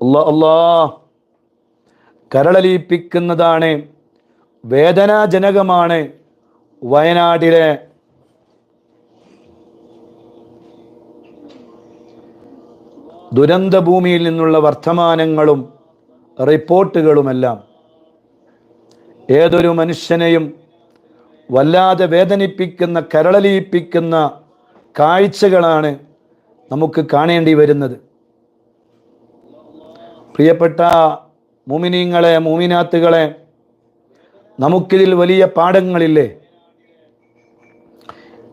അല്ലാ കരളലിയിപ്പിക്കുന്നതാണ് വേദനാജനകമാണ് വയനാട്ടിലെ ദുരന്തഭൂമിയിൽ നിന്നുള്ള വർത്തമാനങ്ങളും റിപ്പോർട്ടുകളുമെല്ലാം ഏതൊരു മനുഷ്യനെയും വല്ലാതെ വേദനിപ്പിക്കുന്ന കരളലിയിപ്പിക്കുന്ന കാഴ്ചകളാണ് നമുക്ക് കാണേണ്ടി വരുന്നത്. പ്രിയപ്പെട്ട മുമിനീങ്ങളെ മുമിനാത്തുകളെ നമുക്കിതിൽ വലിയ പാഠങ്ങളില്ലേ?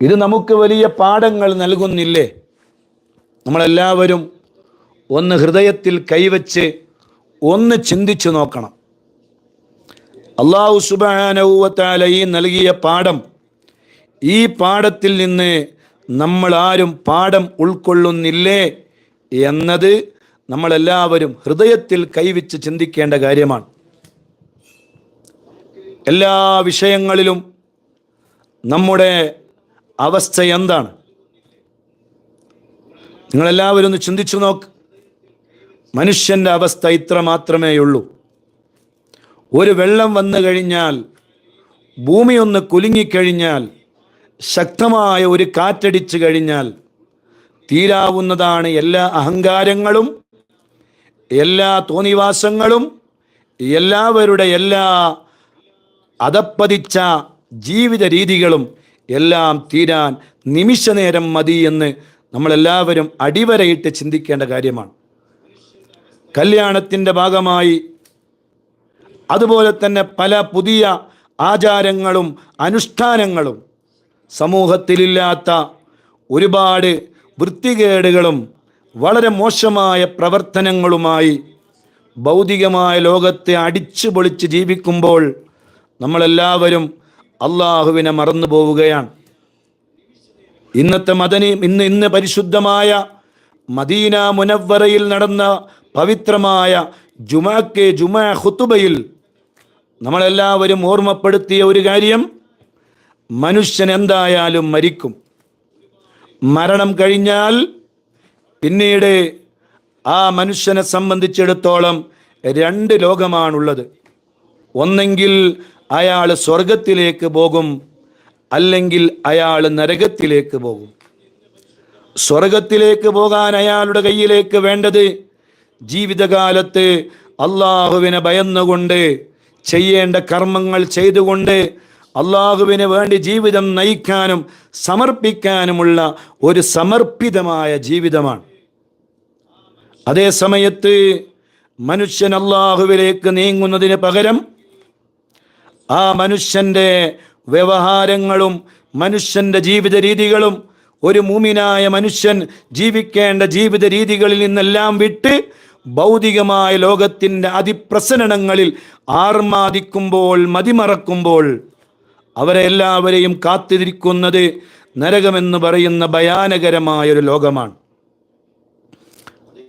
ഇത് നമുക്ക് വലിയ പാഠങ്ങൾ നൽകുന്നില്ലേ? നമ്മളെല്ലാവരും ഒന്ന് ഹൃദയത്തിൽ കൈവച്ച് ഒന്ന് ചിന്തിച്ചു നോക്കണം. അള്ളാഹു സുബാനൗവത്താല ഈ നൽകിയ പാഠം ഈ പാഠത്തിൽ നിന്ന് നമ്മൾ ആരും പാഠം ഉൾക്കൊള്ളുന്നില്ലേ? എന്നത് നമ്മളെല്ലാവരും ഹൃദയത്തിൽ കൈവച്ച് ചിന്തിക്കേണ്ട കാര്യമാണ്. എല്ലാ വിഷയങ്ങളിലും നമ്മുടെ അവസ്ഥ എന്താണ്? നിങ്ങളെല്ലാവരും ഒന്ന് ചിന്തിച്ചു നോക്ക്. മനുഷ്യന്റെ അവസ്ഥ ഇത്ര മാത്രമേ ഉള്ളൂ. ഒരു വെള്ളം വന്നു കഴിഞ്ഞാൽ ഭൂമി ഒന്ന് കുലുങ്ങിക്കഴിഞ്ഞാൽ ശക്തമായ ഒരു കാറ്റടിച്ചു കഴിഞ്ഞാൽ തീരാവുന്നതാണ് എല്ലാ അഹങ്കാരങ്ങളും എല്ലാ തോന്നിവാസങ്ങളും എല്ലാവരുടെ എല്ലാ അതപ്പതിച്ച ജീവിത രീതികളും എല്ലാം തീരാൻ നിമിഷ നേരം മതി എന്ന് നമ്മളെല്ലാവരും അടിവരയിട്ട് ചിന്തിക്കേണ്ട കാര്യമാണ്. കല്യാണത്തിന്റെ ഭാഗമായി അതുപോലെ തന്നെ പല പുതിയ ആചാരങ്ങളും അനുഷ്ഠാനങ്ങളും സമൂഹത്തിലില്ലാത്ത ഒരുപാട് വൃത്തികേടുകളും വളരെ മോശമായ പ്രവർത്തനങ്ങളുമായി ഭൗതികമായ ലോകത്തെ അടിച്ചു പൊളിച്ച് ജീവിക്കുമ്പോൾ നമ്മളെല്ലാവരും അള്ളാഹുവിനെ മറന്നു പോവുകയാണ്. ഇന്നത്തെ മദനി ഇന്ന് ഇന്ന് പരിശുദ്ധമായ മദീന മുനവ്വറയിൽ നടന്ന പവിത്രമായ ജുമാക്കെ ജുമാ ഹുത്തുബയിൽ നമ്മളെല്ലാവരും ഓർമ്മപ്പെടുത്തിയ ഒരു കാര്യം മനുഷ്യൻ എന്തായാലും മരിക്കും. മരണം കഴിഞ്ഞാൽ പിന്നീട് ആ മനുഷ്യനെ സംബന്ധിച്ചിടത്തോളം രണ്ട് ലോകമാണുള്ളത്. ഒന്നെങ്കിൽ അയാൾ സ്വർഗത്തിലേക്ക് പോകും അല്ലെങ്കിൽ അയാൾ നരകത്തിലേക്ക് പോകും. സ്വർഗത്തിലേക്ക് പോകാൻ അയാളുടെ കയ്യിലേക്ക് വേണ്ടത് ജീവിതകാലത്ത് അള്ളാഹുവിനെ ഭയന്നുകൊണ്ട് ചെയ്യേണ്ട കർമ്മങ്ങൾ ചെയ്തുകൊണ്ട് അള്ളാഹുവിന് വേണ്ടി ജീവിതം നയിക്കാനും സമർപ്പിക്കാനുമുള്ള ഒരു സമർപ്പിതമായ ജീവിതമാണ്. അതേ സമയത്ത് മനുഷ്യൻ അള്ളാഹുവിലേക്ക് നീങ്ങുന്നതിന് പകരം ആ മനുഷ്യന്റെ വ്യവഹാരങ്ങളും മനുഷ്യന്റെ ജീവിത രീതികളും ഒരു മൂമിനായ മനുഷ്യൻ ജീവിക്കേണ്ട ജീവിത രീതികളിൽ നിന്നെല്ലാം വിട്ട് ഭൗതികമായ ലോകത്തിന്റെ അതിപ്രസരണങ്ങളിൽ ആർമാദിക്കുമ്പോൾ മതിമറക്കുമ്പോൾ അവരെ എല്ലാവരെയും കാത്തിരിക്കുന്നത് നരകമെന്ന് പറയുന്ന ഭയാനകരമായൊരു ലോകമാണ്.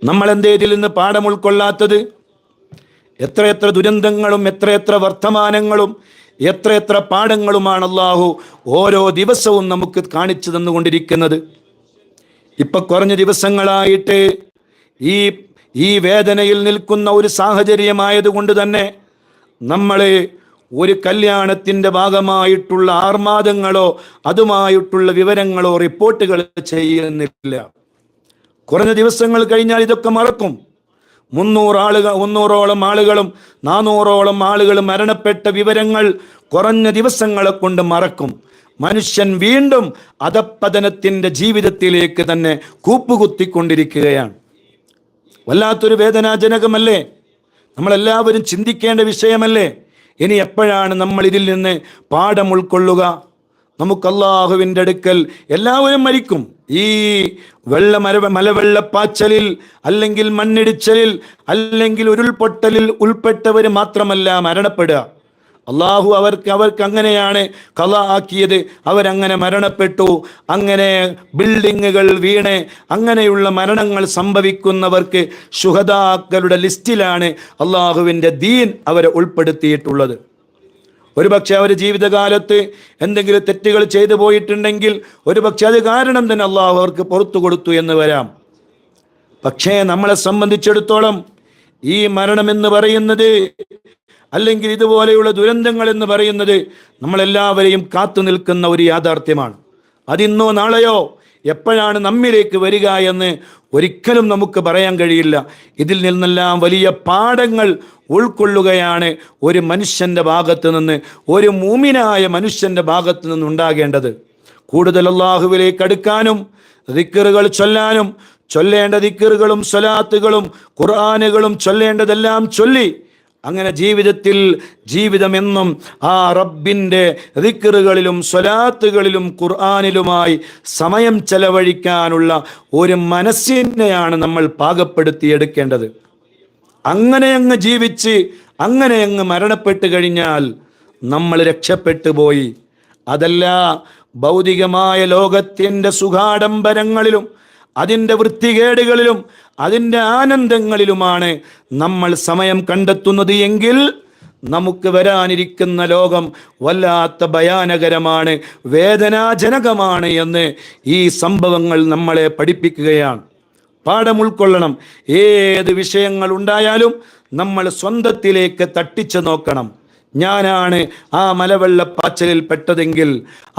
നമ്മൾ എന്തേ ഇതിൽ നിന്ന് പാഠം ഉൾക്കൊള്ളാത്തത്? എത്രയെത്ര ദുരന്തങ്ങളും എത്രയെത്ര വർത്തമാനങ്ങളും എത്രയെത്ര പാഠങ്ങളുമാണ് അള്ളാഹു ഓരോ ദിവസവും നമുക്ക് കാണിച്ചു തന്നുകൊണ്ടിരിക്കുന്നത്. ഇപ്പൊ കുറഞ്ഞ ദിവസങ്ങളായിട്ട് ഈ ഈ വേദനയിൽ നിൽക്കുന്ന ഒരു സാഹചര്യമായതുകൊണ്ട് തന്നെ നമ്മൾ ഒരു കല്യാണത്തിന്റെ ഭാഗമായിട്ടുള്ള ആർമാദങ്ങളോ അതുമായിട്ടുള്ള വിവരങ്ങളോ റിപ്പോർട്ടുകൾ ചെയ്യുന്നില്ല. കുറഞ്ഞ ദിവസങ്ങൾ കഴിഞ്ഞാൽ ഇതൊക്കെ മറക്കും. മുന്നൂറ് ആളുകൾ മുന്നൂറോളം ആളുകളും നാനൂറോളം ആളുകൾ മരണപ്പെട്ട വിവരങ്ങൾ കുറഞ്ഞ ദിവസങ്ങളെ കൊണ്ട് മറക്കും. മനുഷ്യൻ വീണ്ടും അധപ്പതനത്തിന്റെ ജീവിതത്തിലേക്ക് തന്നെ കൂപ്പുകുത്തിക്കൊണ്ടിരിക്കുകയാണ്. വല്ലാത്തൊരു വേദനാജനകമല്ലേ? നമ്മളെല്ലാവരും ചിന്തിക്കേണ്ട വിഷയമല്ലേ? ഇനി എപ്പോഴാണ് നമ്മൾ ഇതിൽ നിന്ന് പാഠം ഉൾക്കൊള്ളുക? നമുക്ക് അള്ളാഹുവിന്റെ അടുക്കൽ എല്ലാവരും മരിക്കും. ഈ വെള്ള മര മലവെള്ളപ്പാച്ചലിൽ അല്ലെങ്കിൽ മണ്ണിടിച്ചലിൽ അല്ലെങ്കിൽ ഉരുൾപൊട്ടലിൽ ഉൾപ്പെട്ടവർ മാത്രമല്ല മരണപ്പെടുക. അള്ളാഹു അവർക്ക് അവർക്ക് അങ്ങനെയാണ് കല ആക്കിയത്. അവരങ്ങനെ മരണപ്പെട്ടു. അങ്ങനെ ബിൽഡിങ്ങുകൾ വീണ് അങ്ങനെയുള്ള മരണങ്ങൾ സംഭവിക്കുന്നവർക്ക് ശുഹദാക്കളുടെ ലിസ്റ്റിലാണ് അള്ളാഹുവിന്റെ ദീൻ അവരെ ഉൾപ്പെടുത്തിയിട്ടുള്ളത്. ഒരുപക്ഷെ അവർ ജീവിതകാലത്ത് എന്തെങ്കിലും തെറ്റുകൾ ചെയ്തു പോയിട്ടുണ്ടെങ്കിൽ ഒരുപക്ഷെ അത് കാരണം തന്നെ അള്ളാഹു അവർക്ക് പുറത്തു കൊടുത്തു എന്ന് വരാം. പക്ഷേ നമ്മളെ സംബന്ധിച്ചിടത്തോളം ഈ മരണം എന്ന് പറയുന്നത് അല്ലെങ്കിൽ ഇതുപോലെയുള്ള ദുരന്തങ്ങൾ എന്ന് പറയുന്നത് നമ്മളെല്ലാവരെയും കാത്തു നിൽക്കുന്ന ഒരു യാഥാർത്ഥ്യമാണ്. അതിന്നോ നാളെയോ എപ്പോഴാണ് നമ്മിലേക്ക് വരിക എന്ന് ഒരിക്കലും നമുക്ക് പറയാൻ കഴിയില്ല. ഇതിൽ നിന്നെല്ലാം വലിയ പാഠങ്ങൾ ഉൾക്കൊള്ളുകയാണ് ഒരു മനുഷ്യന്റെ ഭാഗത്ത് നിന്ന് ഒരു മൂമിനായ മനുഷ്യന്റെ ഭാഗത്ത് നിന്ന് ഉണ്ടാകേണ്ടത്. കൂടുതൽ അള്ളാഹുവിലേക്ക് അടുക്കാനും ദിക്കറുകൾ ചൊല്ലാനും ചൊല്ലേണ്ട ദിക്കറുകളും സ്വലാത്തുകളും ഖുർആാനുകളും ചൊല്ലേണ്ടതെല്ലാം ചൊല്ലി അങ്ങനെ ജീവിതത്തിൽ ജീവിതമെന്നും ആ റബ്ബിന്റെ റിക്കറുകളിലും സ്വലാത്തുകളിലും ഖുർആാനിലുമായി സമയം ചെലവഴിക്കാനുള്ള ഒരു മനസ്സിനെയാണ് നമ്മൾ പാകപ്പെടുത്തിയെടുക്കേണ്ടത്. അങ്ങനെ അങ്ങ് ജീവിച്ച് അങ്ങനെ അങ്ങ് മരണപ്പെട്ട് കഴിഞ്ഞാൽ നമ്മൾ രക്ഷപ്പെട്ടു പോയി. അതല്ല ഭൗതികമായ ലോകത്തിന്റെ സുഖാഡംബരങ്ങളിലും അതിന്റെ വൃത്തികേടുകളിലും അതിന്റെ ആനന്ദങ്ങളിലുമാണ് നമ്മൾ സമയം കണ്ടെത്തുന്നത് എങ്കിൽ നമുക്ക് വരാനിരിക്കുന്ന ലോകം വല്ലാത്ത ഭയാനകരമാണ് വേദനാജനകമാണ് എന്ന് ഈ സംഭവങ്ങൾ നമ്മളെ പഠിപ്പിക്കുകയാണ്. പാഠം ഉൾക്കൊള്ളണം. ഏത് വിഷയങ്ങൾ ഉണ്ടായാലും നമ്മൾ സ്വന്തത്തിലേക്ക് തട്ടിച്ചു നോക്കണം. ഞാനാണ് ആ മലവെള്ളപ്പാച്ചലിൽ പെട്ടതെങ്കിൽ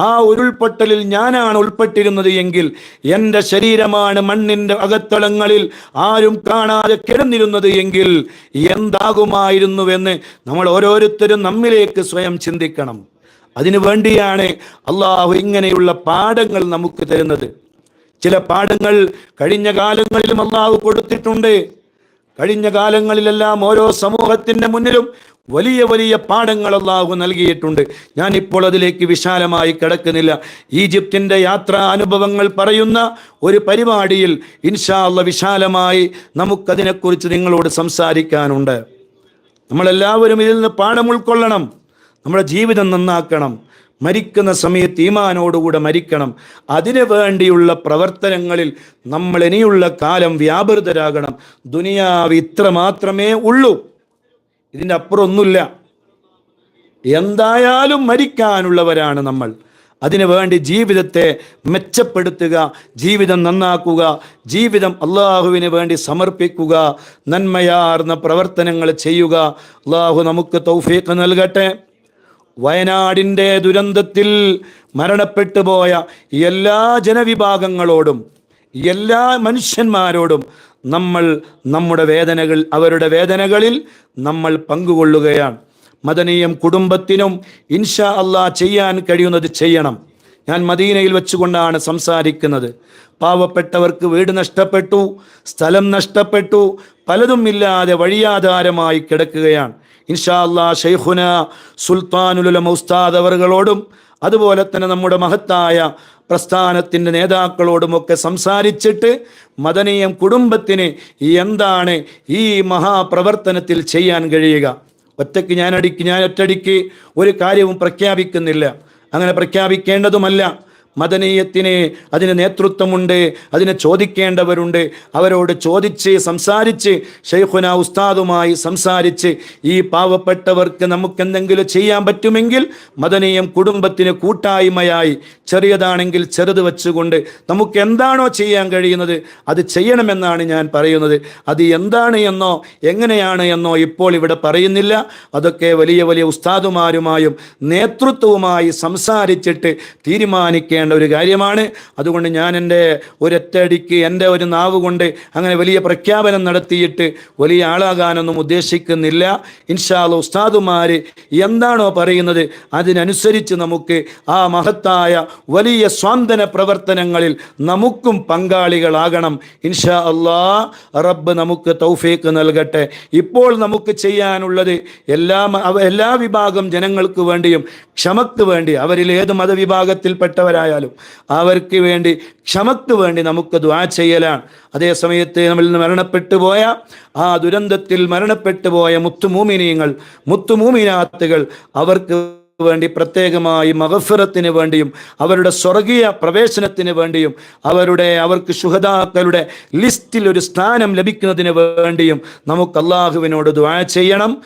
ആ ഉരുൾപൊട്ടലിൽ ഞാനാണ് ഉൾപ്പെട്ടിരുന്നത് എങ്കിൽ എന്റെ ശരീരമാണ് മണ്ണിന്റെ അകത്തളങ്ങളിൽ ആരും കാണാതെ കിടന്നിരുന്നത് എങ്കിൽ എന്താകുമായിരുന്നുവെന്ന് നമ്മൾ ഓരോരുത്തരും നമ്മിലേക്ക് സ്വയം ചിന്തിക്കണം. അതിനു വേണ്ടിയാണ് അള്ളാഹു ഇങ്ങനെയുള്ള പാഠങ്ങൾ നമുക്ക് തരുന്നത്. ചില പാഠങ്ങൾ കഴിഞ്ഞ കാലങ്ങളിലും അള്ളാഹു കൊടുത്തിട്ടുണ്ട്. കഴിഞ്ഞ കാലങ്ങളിലെല്ലാം ഓരോ സമൂഹത്തിന്റെ മുന്നിലും വലിയ വലിയ പാഠങ്ങൾ അള്ളാഹു നൽകിയിട്ടുണ്ട്. ഞാൻ ഇപ്പോൾ അതിലേക്ക് വിശാലമായി കിടക്കുന്നില്ല. ഈജിപ്തിന്റെ യാത്രാ അനുഭവങ്ങൾ പറയുന്ന ഒരു പരിപാടിയിൽ ഇൻഷാ അള്ള വിശാലമായി നമുക്കതിനെക്കുറിച്ച് നിങ്ങളോട് സംസാരിക്കാനുണ്ട്. നമ്മളെല്ലാവരും ഇതിൽ നിന്ന് പാഠം ഉൾക്കൊള്ളണം. നമ്മുടെ ജീവിതം നന്നാക്കണം. മരിക്കുന്ന സമയത്ത് ഈമാനോടുകൂടെ മരിക്കണം. അതിനു വേണ്ടിയുള്ള പ്രവർത്തനങ്ങളിൽ നമ്മൾ ഇനിയുള്ള കാലം വ്യാപൃതരാകണം. ദുനിയാവ് ഇത്ര മാത്രമേ ഉള്ളൂ. ഇതിന്റെ അപ്പുറം ഒന്നുമില്ല എന്തായാലും മരിക്കാനുള്ളവരാണ് നമ്മൾ. അതിനുവേണ്ടി ജീവിതത്തെ മെച്ചപ്പെടുത്തുക ജീവിതം നന്നാക്കുക ജീവിതം അള്ളാഹുവിന് വേണ്ടി സമർപ്പിക്കുക നന്മയാർന്ന പ്രവർത്തനങ്ങൾ ചെയ്യുക. അള്ളാഹു നമുക്ക് തൗഫീഖ് നൽകട്ടെ. വയനാടിന്റെ ദുരന്തത്തിൽ മരണപ്പെട്ടു പോയ എല്ലാ ജനവിഭാഗങ്ങളോടും എല്ലാ മനുഷ്യന്മാരോടും നമ്മൾ നമ്മുടെ വേദനകൾ അവരുടെ വേദനകളിൽ നമ്മൾ പങ്കുകൊള്ളുകയാണ്. മദനീയം കുടുംബത്തിനും ഇൻഷാ അള്ളാ ചെയ്യാൻ കഴിയുന്നത് ചെയ്യണം. ഞാൻ മദീനയിൽ വെച്ചുകൊണ്ടാണ് സംസാരിക്കുന്നത്. പാവപ്പെട്ടവർക്ക് വീട് നഷ്ടപ്പെട്ടു സ്ഥലം നഷ്ടപ്പെട്ടു പലതും ഇല്ലാതെ വഴിയാധാരമായി കിടക്കുകയാണ്. ഇൻഷാ അള്ളാ ഷെയ്ഖുന സുൽത്താനുലുലമ ഉസ്താദ് അവറുകളോടും അതുപോലെ തന്നെ നമ്മുടെ മഹത്തായ പ്രസ്ഥാനത്തിന്റെ നേതാക്കളോടുമൊക്കെ സംസാരിച്ചിട്ട് മദനീയം കുടുംബത്തിന് എന്താണ് ഈ മഹാപ്രവർത്തനത്തിൽ ചെയ്യാൻ കഴിയുക? ഒറ്റയ്ക്ക് ഞാനടിക്ക് ഞാൻ ഒറ്റടിക്ക് ഒരു കാര്യവും പ്രഖ്യാപിക്കുന്നില്ല. അങ്ങനെ പ്രഖ്യാപിക്കേണ്ടതുമല്ല. മദനീയത്തിന് അതിന് നേതൃത്വമുണ്ട് അതിനെ ചോദിക്കേണ്ടവരുണ്ട്. അവരോട് ചോദിച്ച് സംസാരിച്ച് ഷെയ്ഖുന ഉസ്താദുമായി സംസാരിച്ച് ഈ പാവപ്പെട്ടവർക്ക് നമുക്ക് എന്തെങ്കിലും ചെയ്യാൻ പറ്റുമെങ്കിൽ മദനീയം കുടുംബത്തിന് കൂട്ടായ്മയായി ചെറിയതാണെങ്കിൽ ചെറുത് വെച്ചുകൊണ്ട് നമുക്ക് എന്താണോ ചെയ്യാൻ കഴിയുന്നത് അത് ചെയ്യണമെന്നാണ് ഞാൻ പറയുന്നത്. അത് എന്താണ് എന്നോ എങ്ങനെയാണ് എന്നോ ഇപ്പോൾ ഇവിടെ പറയുന്നില്ല. അതൊക്കെ വലിയ വലിയ ഉസ്താദുമാരുമായും നേതൃത്വവുമായി സംസാരിച്ചിട്ട് തീരുമാനിക്കേണ്ട ഒരു കാര്യമാണ്. അതുകൊണ്ട് ഞാൻ എന്റെ ഒരൊറ്റടിക്ക് എന്റെ ഒരു നാവ് കൊണ്ട് അങ്ങനെ വലിയ പ്രഖ്യാപനം നടത്തിയിട്ട് വലിയ ആളാകാനൊന്നും ഉദ്ദേശിക്കുന്നില്ല. ഇൻഷാൽ ഉസ്താദുമാർ എന്താണോ പറയുന്നത് അതിനനുസരിച്ച് നമുക്ക് ആ മഹത്തായ വലിയ സ്വാന്തന പ്രവർത്തനങ്ങളിൽ നമുക്കും പങ്കാളികളാകണം. ഇൻഷാ അള്ളാ റബ്ബ് നമുക്ക് തൗഫീക്ക് നൽകട്ടെ. ഇപ്പോൾ നമുക്ക് ചെയ്യാനുള്ളത് എല്ലാ എല്ലാ വിഭാഗം ജനങ്ങൾക്ക് വേണ്ടിയും ക്ഷമക്ക് വേണ്ടി അവരിൽ ഏത് മതവിഭാഗത്തിൽപ്പെട്ടവരായാലും അവർക്ക് വേണ്ടി ക്ഷമക്ക് വേണ്ടി നമുക്ക് ദ്വാ ചെയ്യലാണ്. അതേ സമയത്ത് നമ്മളിൽ നിന്ന് മരണപ്പെട്ടു പോയ ആ ദുരന്തത്തിൽ മരണപ്പെട്ടു പോയ മുത്തുമൂമിനീങ്ങൾ മുത്തുമൂമിനാത്തുകൾ അവർക്ക് വേണ്ടി പ്രത്യേകമായി മഹഫിറത്തിന് വേണ്ടിയും അവരുടെ സ്വർഗീയ പ്രവേശനത്തിന് വേണ്ടിയും അവരുടെ അവർക്ക് ശുഹതാക്കളുടെ ലിസ്റ്റിൽ ഒരു സ്ഥാനം ലഭിക്കുന്നതിന് വേണ്ടിയും നമുക്ക് അള്ളാഹുവിനോട് ദ്വാ ചെയ്യണം.